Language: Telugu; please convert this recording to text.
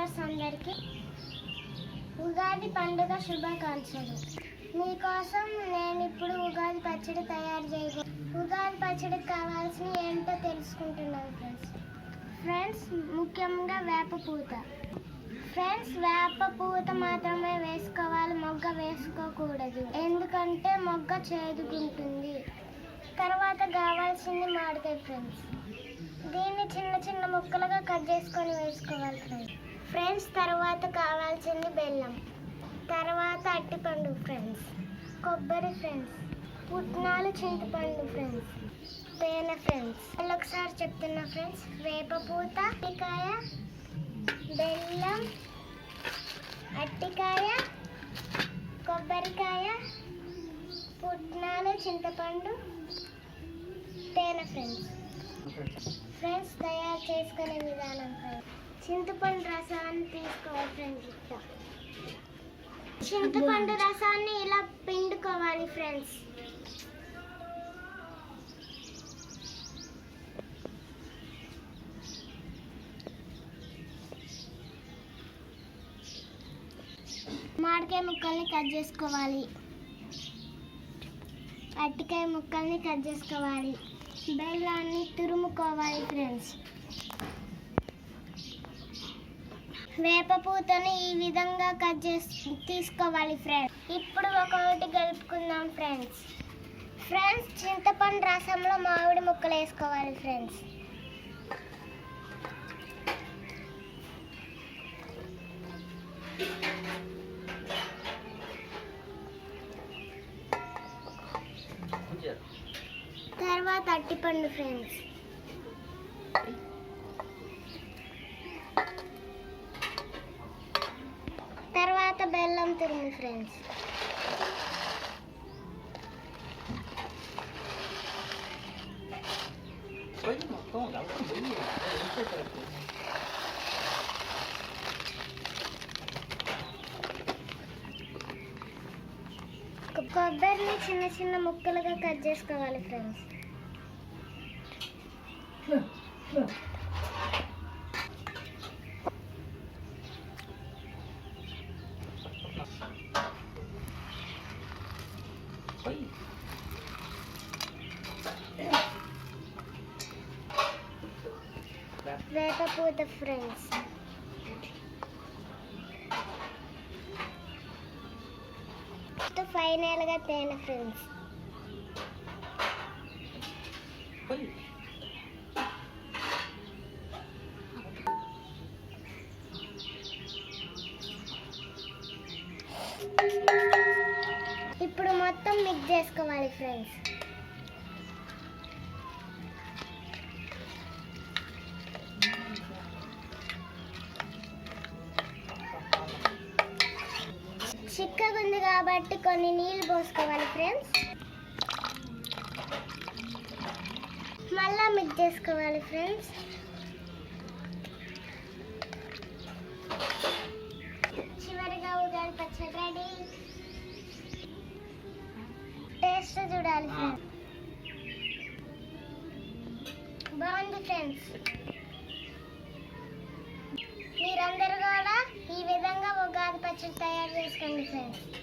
వ్యూవర్స్ అందరికీ ఉగాది పండుగ శుభాకాంక్షలు. మీకోసం నేను ఇప్పుడు ఉగాది పచ్చడి తయారు చేయబో ఉగాది పచ్చడికి కావాల్సిన ఏంటో తెలుసుకుంటున్నాను ఫ్రెండ్స్. ఫ్రెండ్స్ ముఖ్యంగా వేప పూత. ఫ్రెండ్స్ వేప పూత మాత్రమే వేసుకోవాలి మొగ్గ వేసుకోకూడదు. ఎందుకంటే మొగ్గ చేదుకుంటుంది. తర్వాత కావాల్సింది మామిడికాయ ఫ్రెండ్స్. దీన్ని చిన్న చిన్న ముక్కలుగా కట్ చేసుకొని వేసుకోవాలి ఫ్రెండ్స్. ఫ్రెండ్స్ తర్వాత కావాల్సింది బెల్లం. తర్వాత అట్టిపండు ఫ్రెండ్స్. కొబ్బరి ఫ్రెండ్స్. పుట్నాలు చింతపండు ఫ్రెండ్స్. తేనె ఫ్రెండ్స్. ఒకసారి చెప్తున్నా ఫ్రెండ్స్ వేప పూత అట్టికాయ బెల్లం అట్టికాయ కొబ్బరికాయ పుట్నాలు చింతపండు తేనె ఫ్రెండ్స్. ఫ్రెండ్స్ తయారు చేసుకునే విధానం ఫ్రెండ్స్ చింతపండు రసాన్ని తీసుకోవాలి ఫ్రెండ్స్ ఇట్లా. చింతపండు రసాన్ని ఇలా పిండుకోవాలి ఫ్రెండ్స్. మామిడికాయ ముక్కల్ని కట్ చేసుకోవాలి. అరటికాయ ముక్కల్ని కట్ చేసుకోవాలి. బెల్లాన్ని తురుముకోవాలి ఫ్రెండ్స్. వేప పూతని ఈ విధంగా కట్ చేసి తీసుకోవాలి ఫ్రెండ్స్ ఇప్పుడు ఒకటి కలుపుకుందాం ఫ్రెండ్స్ ఫ్రెండ్స్ చింతపండు రసంలో మామిడి ముక్కలు వేసుకోవాలి ఫ్రెండ్స్ తర్వాత అట్టిపండు ఫ్రెండ్స్ తర్వాత బెల్లం తురుము ఫ్రెండ్స్. కొబ్బరిని చిన్న చిన్న ముక్కలుగా కట్ చేసుకోవాలి ఫ్రెండ్స్. వేప ఫ్రెండ్స్ ఫైనల్గా తేనె ఫ్రెండ్స్ ఇప్పుడు మొత్తం మిక్స్ చేసుకోవాలి ఫ్రెండ్స్ చిక్కగా ఉంది కాబట్టి కొన్ని నీళ్ళు పోసుకోవాలి ఫ్రెండ్స్ మళ్ళా మిక్స్ చేసుకోవాలి ఫ్రెండ్స్ చివరిగా ఉగాది పచ్చడి రెడీ. టేస్ట్ చూడాలి ఫ్రెండ్స్ బాగుంది ఫ్రెండ్స్ 刚才。